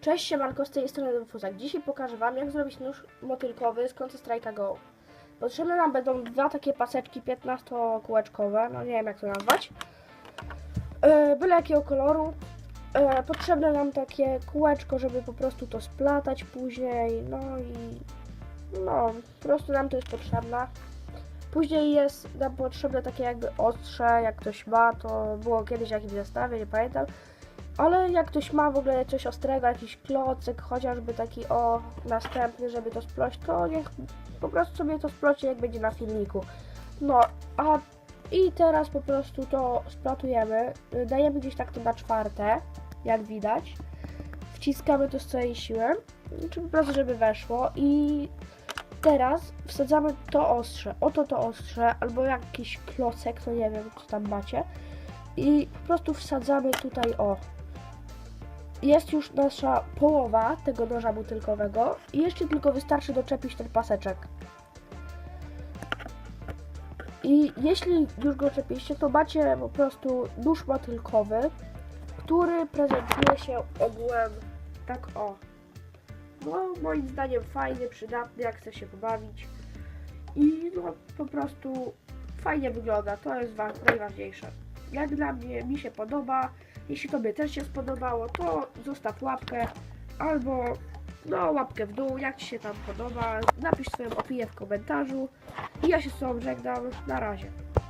Cześć, siemanko, z tej strony Fuzak. Dzisiaj pokażę Wam, jak zrobić nóż motylkowy z Counter Strike'a Go. Potrzebne nam będą dwa takie paseczki 15-kółeczkowe, no nie wiem jak to nazwać. E, byle jakiego koloru. E, potrzebne nam takie kółeczko, żeby po prostu to splatać później, no i no, po prostu nam to jest potrzebne. Później jest nam potrzebne takie jakby ostrze, jak ktoś ma, to było kiedyś w jakimś zestawie, nie pamiętam. Ale jak ktoś ma w ogóle coś ostrego, jakiś klocek, chociażby taki o następny, żeby to sploć, to niech po prostu sobie to splocie, jak będzie na filmiku. No, a i teraz po prostu to splatujemy, dajemy gdzieś tak to na czwarte, jak widać. Wciskamy to z całej siły, czy po prostu, żeby weszło i teraz wsadzamy to ostrze, oto to ostrze, albo jakiś klocek, to nie wiem, co tam macie. I po prostu wsadzamy tutaj o, jest już nasza połowa tego noża butylkowego i jeszcze tylko wystarczy doczepić ten paseczek. I jeśli już go czepiliście, to macie po prostu nóż motylkowy, który prezentuje się ogółem tak o. No, moim zdaniem fajny, przydatny, jak chce się pobawić. I no, po prostu fajnie wygląda, to jest wa- najważniejsze. Jak dla mnie, mi się podoba. Jeśli Tobie też się spodobało, to zostaw łapkę albo no łapkę w dół, jak Ci się tam podoba. Napisz swoją opinię w komentarzu. I ja się z Tobą żegnam. Na razie.